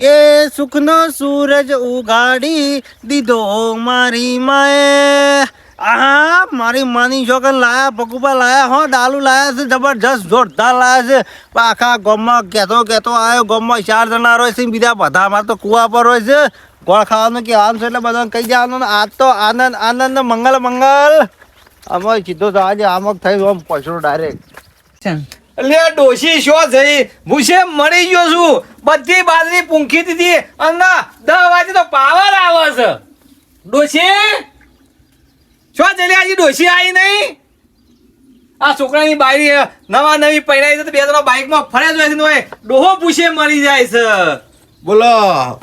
એ સુખનો સૂરજ ઉગાડી દીધો મારી માએ. આહા મારી માની છોકર લાયા પકુબા લાયા હો ડાલુ લાયા છે જબરજસ્ત જોરદાર લાયા છે. આખા ગામમાં કહેતો કહેતો આવ્યો ગમમાં ચાર જણા હોય છે બીજા બધા મારે તો કુવા પર હોય છે. ગોળ ખાવાનું કે આમ છે એટલે બધાને કહી જવાનું ને આજ તો આનંદ આનંદ મંગલ મંગલ. આમાં કીધો તો આજે આમક થઈ આમ પછડો ડાયરેક્ટ લે ડોશી શો જઈ છે મળી ગયો છું. બધી બાજરી પૂંખી દીધી અને દસ વાગે તો પાવર આવે છે. ડોશી? શો જઈ આજે ડોશી આવી નહીં? આ છોકરાની બારી નવા નવી પહેરાઈ છે તો બે ત્રણ બાઇકમાં ફરે જ હોય છે ને ડોહો પૂછે મરી જાય છે. બોલો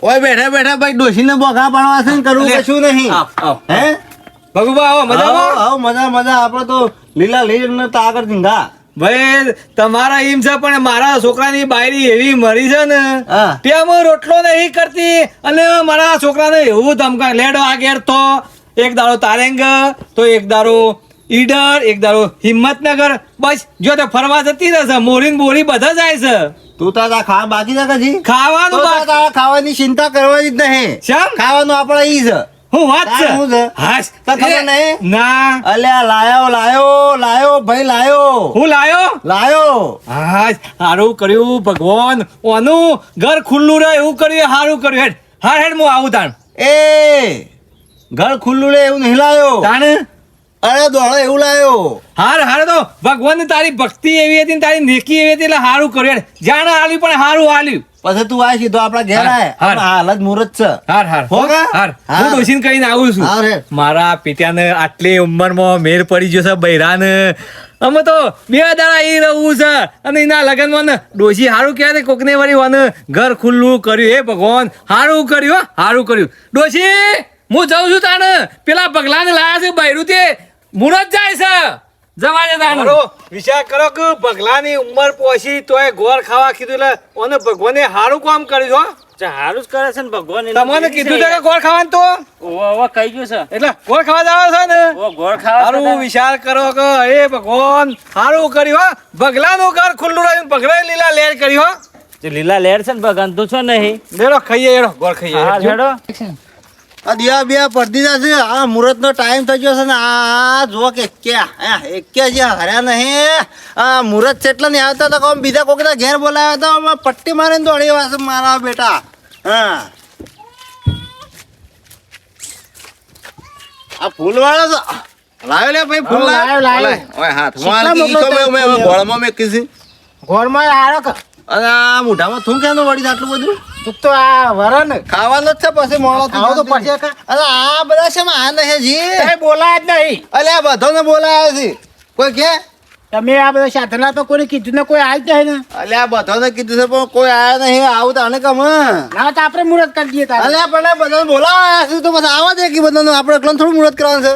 ઓય બેઠા બેઠા ભાઈ ડોશીને બોખા પાડવા છે ને કરવું. કશું નહીં. હે? ભગવા આવો મજા આવો, મજા મજા. આપણે તો લીલા લીલ ને તાગર ધીંગા ભાઈ તમારા છે પણ મારા છોકરાની બાયરી એવી મરી છે ને હા. ત્યાં રોટલો નહીં કરતી અને મારા છોકરાને એવું ધમકા લેડો આ ઘેર તો એક દાડો તારેંગ તો એક દાડો ઈડર એક દારો હિંમતનગર બસ જો તો ફરવા જતી રહેશે મોરી ને બોરી બધા જાય છે તું તો આ ખાવા બાકી ના ખાવાનું ખાવાની ચિંતા કરવાની જ નહીં? ખાવાનું આપણે ઈ છે હું વાત છે? હાશ. ખબર નહીં? ના. અલ્યા લાયો લાયો લાયો ભાઈ લાયો. હું લાયો? લાયો. હા સારું કર્યું ભગવાન. ઓનું ઘર ખુલ્લું રહે એવું કર્યું સારું કર્યું. હેડ હાર હેડ હું આવું તાણ. એ ઘર ખુલ્લું રે એવું નહીં લાયો. તાણ? અરે દોડો એવું લાયો. હાર હાર તો ભગવાન તારી ભક્તિ એવી હતી તારી નેકી એવી હતી એટલે સારું કર્યું. જાણે આલ્યું પણ સારું આલ્યું. પછી તું આ સીધો આપણા ઘેર હાર, આય. હાર. હાલ જ મુહૂર્ત છે. હાર હાર. હો હાર. હાર. હું ડોસીને કહીને આવું છું. મારા પિતાને આટલી ઉંમરમાં મેર પડી ગયો છે બૈરાને. અમે તો બે દાડા એ રહું છે. અને એના લગનમાં ડોસી હારું કહેવાય ને કોકને વળી વાને ઘર ખુલ્લું કર્યું. હે ભગવાન હારું કર્યું હો સારું કર્યું. ડોસી હું જાઉં છું તાને પેલા પગલાને લાયા છે બૈરું તે. મુરત જાય છે. જવા દે તાને વિચાર કરો કે પગલાની ઉંમર પહોંચી તોય ગોળ ખાવા કીધું એટલે ઓને ભગવાને સારું કામ કર્યું છો સારું જ કરે છે ને ભગવાન તમને કીધું છે કે ગોળ ખાવાનું તો? ઓવા કહી ગયું છે. એટલે ગોળ ખાવા જાવ છો ને? ઓ ગોળ ખાવા સારું વિચાર કરો કે હે ભગવાન સારું કર્યું હો. ભગલાનું ઘર ખુલ્લું રહ્યું ભગલા લીલા લેર કર્યું હો. જે લીલા લેર છે ને ભગવાન તું છો નહીં? લેડો ખાઈએ એડો ગોળ ખાઈએ હેડો. આ દિયા બિયા પડતી જશે. આ મુહૂર્તનો ટાઈમ થઈ ગયો છે ને આ જુઓ કે ક્યાં એક્યા જે હર્યા નહીં આ મુહૂર્ત છે નહીં આવતા તો કોમ બીજા કોક ઘેર બોલાવ્યા હતા આમાં પટ્ટી મારીને દોડી વાસે મારા બેટા. હા. આ ફૂલવાળો તો લાવ્યો લે ભાઈ ફૂલ લાવ્યો, લાવ્યો. ઓય હાથ કેટલા માં મોકલો મે મેં ગોળમાં મે કીધી. ગોળમાં હારો અને આ મોઢામાં થૂં કેનો વળી છે આટલું બધું? તું તો આ વરણ. ખાવાનો જ છે પછી મોળો આવો તો પછી? અરે આ બધા છે આ નહીં જી બોલાય જ નહીં. અલે આ બધાને બોલાયા છે. કોઈ કે? તમે આ બધા સાધના તો કોઈ કીધું ને કોઈ આવી જાય નહીં ને. અલે આ બધાને કીધું છે પણ કોઈ આવ્યા નહીં. આવું તો આને કમ. ના તો આપણે મુહૂર્ત કરી દઈએ તારે. અલે પણ બધાને બોલાવ્યા છે. તો પછી આવા દે કે બધાને. આપણે એકલાને થોડું મુહૂર્ત કરવાનું છે.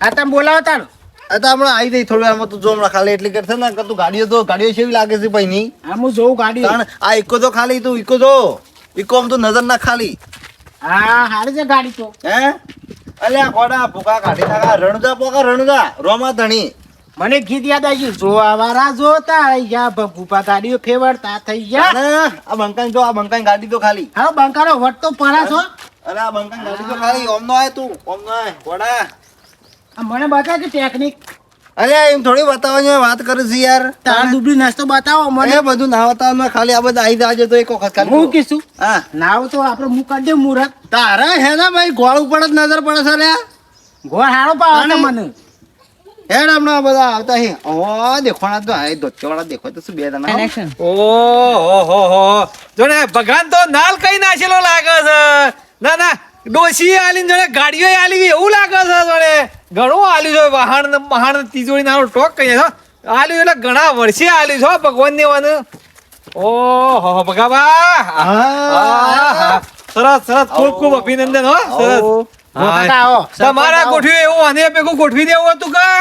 હા તમે બોલાવો તાર. તો હમણાં આવી જઈ થોડું આમાં તું જો હમણાં ખાલી એટલી કરશે ને કે તું ગાડીઓ તો ગાડીઓ કેવી લાગે છે ભાઈ ની? હા હું જોઉં ગાડી આ ઇકો તો ખાલી તું ઇકો જો. ઇકો આમ તું નજર ના ખાલી. હા હારી છે ગાડી તો. હે? અલે આ કોડા ભૂકા કાઢી નાખા. રણુજા પોકા રણુજા. રોમા ધણી. મને ગીત યાદ આવી ગયું. જોવા વાળા જોતા આઈ ગયા ભૂપા ગાડીઓ ફેવડતા થઈ ગયા. આ બંકાઈ જો આ બંકાઈ ગાડી તો ખાલી. હા બંકારો વટ તો પરા છો અરે આ બંકાઈ ગાડી તો ખાલી. ઓમ નો આય તું ઓમ નો આય આ મને બતાવ કે ટેકનિક અરે એમ થોડી બતાવવાની વાત કરું છું યાર. તાર દુબળી નાસ્તો બતાવો મને. બધું ના બતાવવાનું ખાલી આ બધા આવી જાજો તો એક વખત ખાલી હું કીશું હા. નાવ તો આપણે હું કરી દે મુરત તારા હે ને ભાઈ ગોળ ઉપર જ નજર પડે છે રે ગોળ હારો પાવ મને. હેડ હમણાં બધા આવતા હે. ઓ દેખોણા તો હાય ધોતિયાવાળા દેખો તો શું બે જણા ઓહો હો હો હો. જોડે ભગવાન તો નાલ કઈ નાશેલો લાગે છે. ના ના. ડોસી આલી જોડે ગાડીઓ આલી એવું લાગે છે જોડે. ઘણું આલ્યું છે. વાહણ મહાણ તિજોરી નાનો ટોક કહીએ છો. આલ્યું એટલે ઘણા વર્ષે આલ્યું છો ભગવાન ને વાનું ઓ હો. આહા. સરસ સરસ. ખૂબ ખૂબ અભિનંદન હો. સરસ. તમારા ગોઠવ્યું એવું આને ભેગું ગોઠવી દેવું હતું કા?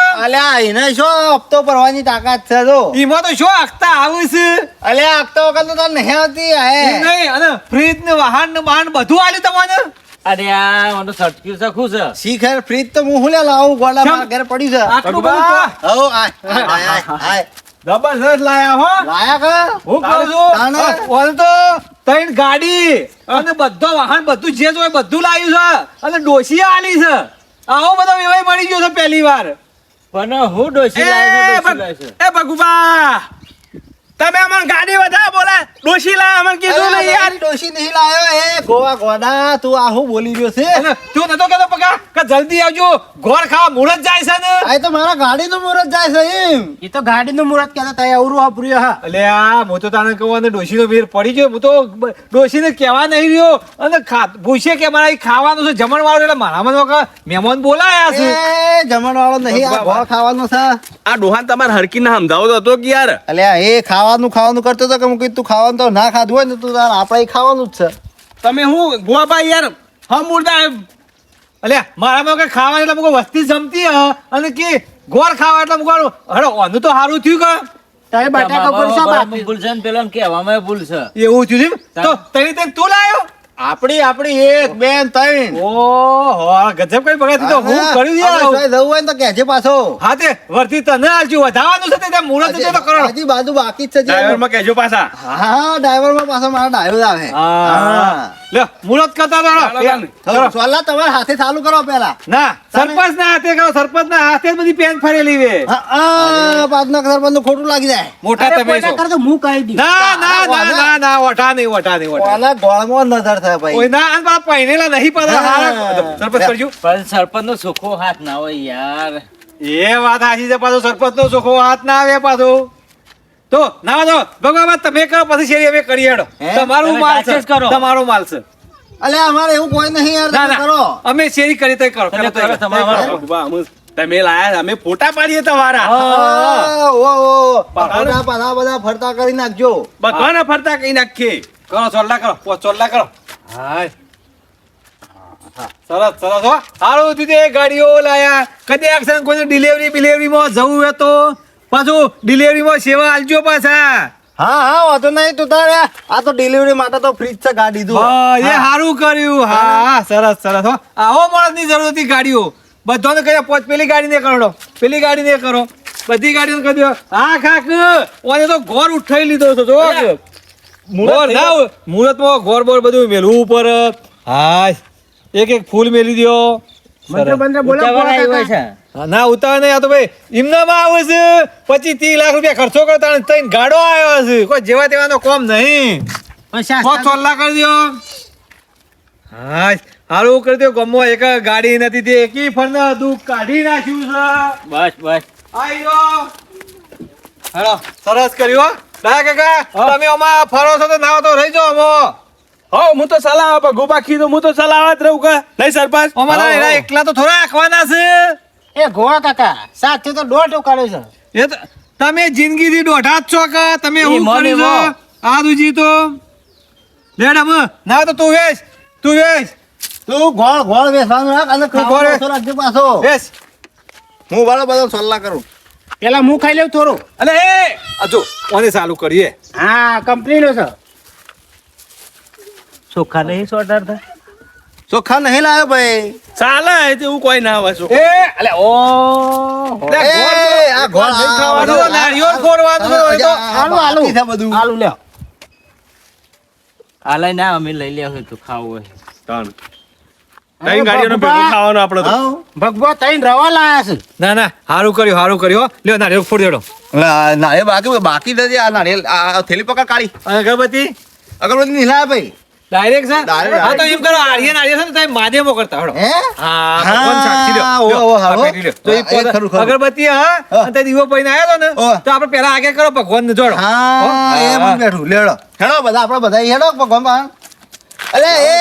અલ્યા એને શું હપ્તો ભરવાની તાકાત છે જો એમાં તો શું આખતા આવું છે? અલ્યા આખતા વખત તો નહીં આવતી હે. નહીં અને ફ્રીજ ને વાહન ને બાહન બધું આલ્યું તમને અરે આ મને સટક્યું છે ખુશ છે. શીખર ફ્રીજ તો હું લે લાવું? ગોળા માં ઘેર પડ્યું છે. આટલું બધું હો આય આય, જબરજસ્ત લાયા હો. લાયા કા? હું કહું છું? ઓલ તો ત્રણ ગાડી અને બધો વાહન બધું જે જોય બધું લાવ્યું છે. અને ડોશી આલી છે. આવો બધો વ્યવહાર મળી ગયો છે પહેલી વાર. પણ હું લાવ્યો. એ ભગુબા! તમે અમન ગાડી વધારે બોલે ડોશી લાય અમને કીધું નહીં યાર. ડોશી નહીં લાયો એ ગોવા ગોડા તું આ બોલી રહ્યો છે? તું નતો કહેતો પકા કે જલ્દી આવજો. ગોળ ખાવા મુહૂર્ત જાય છે ને. આ તો મારા ગાડીનું મુહૂર્ત જાય છે એમ. એ તો ગાડીનું મુહૂર્ત કહેતા તા અવરું વાપર્યું હા. અલે આ હું તો તને કહું અને ડોશીનો ભીર પડી ગયો. હું તો ડોશી ને કહેવા નહીં રહ્યો. અને ખા પૂછે કે મારા ખાવાનું છે જમણવાળું એટલે મારા કે મહેમાન બોલાયા છે. જમણ વાળો નહીં આ ગોળ ખાવાનો છે. આ ડોહાન તમારે હરકીને સમજાવો તો હતો કે યાર. અલ્યા એ ખાવાનું ખાવાનું કરતો તો કે હું કીધું તું ખાવાનું તો ના ખાધું હોય ને તું તાર આપણે ખાવાનું જ છે. તમે હું ગોવા યાર હમ મુર્દા અલે મારામાં કે ખાવા એટલે મુકો વસ્તી જમતી હ અને કે ગોળ ખાવા એટલે મુકો અરે ઓનું તો સારું થયું કે. તારે બટાકા પર શા બરાબર ભૂલ છે ને પેલા કહેવામાં ભૂલ છે એવું થયું છે તો તઈ તે તું લાયો? આપણી આપણી એક બેન ત્રણ. ઓહો ગજબ કઈ બગાડી તો હું કર્યું યાર જવું હોય તો કહેજે પાછો. હા તે વર્તી તને આલજો વધારવાનું છે તે ત્યાં મુહૂર્ત છે તો કરો. હજી બાજુ બાકી છે ડ્રાઈવરમાં કહેજો પાછા. હા ડ્રાઈવરમાં પાછો મારા ડ્રાઈવર આવે. હા. લે મુહૂર્ત કરતા તો સોલા તમારે હાથે ચાલુ કરો પેલા ના સરપંચ ના હાથે કરો સરપંચ ના હાથે બધી પેન ફરેલી વે હા, પાંચ પાછના સરપંચનું ખોટું લાગી જાય. મોટા તમે તો હું કહી દઉં? ના ના ના ના ના ઓઠા નહીં ઓઠા નહીં ઓઠા ઓલા ગોળમાં નજર થાય ભાઈ. ઓય ના આ પહેરેલા નહીં પાછા હા. સરપંચ કરજો. પણ સરપંચ નો સુખો હાથ ના હોય યાર. એ વાત સાચી છે પાછો સરપંચ નો સુખો હાથ ના આવે પાછો. તો ના તો ભગવાન તમે કરો પછી શેરી અમે કરી હેડો? તમારું માલ છે. કરો. તમારો માલ છે. અલે અમારે એવું કોઈ નહીં યાર તમે કરો. અમે શેરી કરી તઈ કરો. તમે કરો. તમારો. તમે લાયા અમે ફોટા પાડીએ તમારા. ઓ ઓ બધા બધા બધા ફરતા કરી નાખજો. બધાને ફરતા કરી નાખીએ. કરો ચોલ્લા કરો ચોલ્લા કરો. હાય. સરસ સરસ હો. સારું થયું તે ગાડીઓ લાયા. કદી એક્શન કોઈ ડિલિવરી બિલિવરી માં જવું હોય તો પાછું ડિલિવરી માં સેવા આલજો પાછા. હા હા વાંધો નહીં તું તારે આ તો ડિલિવરી માટે તો ફ્રીજ છે ગાડી દીધું એ સારું કર્યું. હા હા, સરસ સરસ હો. આવો માણસની જરૂર હતી ગાડીઓ. બધાને કહે પોચ પેલી ગાડી ને કરો. પેલી ગાડી ને કરો. બધી ગાડીઓ કહી દો હા ખાક ઓને તો ઘોર ઉઠાઈ લીધો હતો જો ઘોર ના મુહૂર્તમાં ઘોર બોર બધું મેલવું ઉપર. હા એક એક ફૂલ મેલી આવી હા, ના ઉતાવળ નહીં આ તો ભાઈ. ઇમનામાં આવે છે. પચીસ ત્રીસ લાખ રૂપિયા ખર્ચો કરતા ત્રણ ગાડો આવ્યો છે. કોઈ જેવા તેવાનો કોમ નહીં. ચોલ્લા કરી હા હારું કરી દ્યો. ગમો એક ગાડી નથી તે. એકી ફરના દુઃખ કાઢી નાખ્યું છે. બસ બસ. ગયો હેલો સરસ કર્યું હો. ના કાકા તમે અમા ફરો છો તો નાવો તો રહી જાઓ અમો. હો હું તો સલાહ આપા ગોબા કીધું હું તો સલાહ જ રહું કે? નહીં સરપંચ? અમારા એના એકલા તો થોડા આખવાના છે. એ ગોવા કાકા સાથે તો દોઢ કાઢ્યો છે. એ તો તમે જિંદગીથી દોઢા જ છો કે? તમે હું કરી છો આ દુજી તો. લેડ અમ ના તો તું વેશ તું વેશ તું ગોળ ગોળ વેચવાનું રાખ અને તું ગોળ વેચ. રાખજે પાછો. વેશ હું વાળો બધો સલાહ કરું. પેલા હું ખાઈ લેવું થોડું? અલે એ! આ જો ઓને ચાલુ કરીએ. હા કંપનીનો છે. ચોખા નહીં સોટાર થાય ચોખા નહીં લાવ્યો ભાઈ. ચાલે એવું કોઈ ના હોય શું એ અલે ઓ લે, આ ગોળ નહીં ખાવાનું, બધું. નારિયેળ ફોડવાનું તો. આલુ આલુ. બધું. આલુ લ્યો. આ લઈને આવ, અમે લઈ લે તો ખાવું હોય. ત્રણ ત્રણ ગાડીઓનો ભેગું ખાવાનું આપણે તો. ભગવા તઈને રવા લાયા છે. ના ના હારું કર્યું હારું કર્યું લ્યો નારિયેળ ફોડી દેડો. ના, નારિયેળ બાકી બાકી નથી આ નારિયેળ આ થેલી પકડ કાઢી અગરબત્તી? અગરબત્તી લાવ્યા ભાઈ. ડાયરેક્ટ હા તો એમ કરો આર્ય નારિયેળ છે ને તમે મો કરતા હા? ભગવાન સાક્ષી લ્યો. ઓ. તો એ ખરું. અગરબત્તી હા. અને તે દીવો પહીને આવ્યો ને તો આપણે પેલા આગળ કરો ભગવાન જોડો. હા એ બેઠું લેડો. હેડો બધા આપણે બધા હેડો ભગવાન અલે એ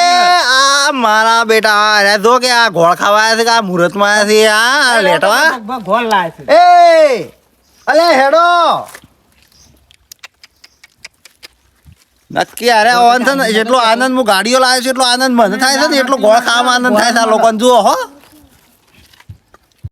આ મારા બેટા અરે જો કે આ ગોળ ખાવા છે કે આ મુહૂર્તમાં છે આ લેટવા. ગોળ લાયા છે. એ અલે હેડો. નક્કી અરે ઓન છે ને જેટલો આનંદ હું ગાડીઓ લાવ્યો છું એટલો આનંદ મને થાય છે ને એટલો ગોળ ખાવામાં આનંદ થાય છે આ લોકોને જુઓ હો.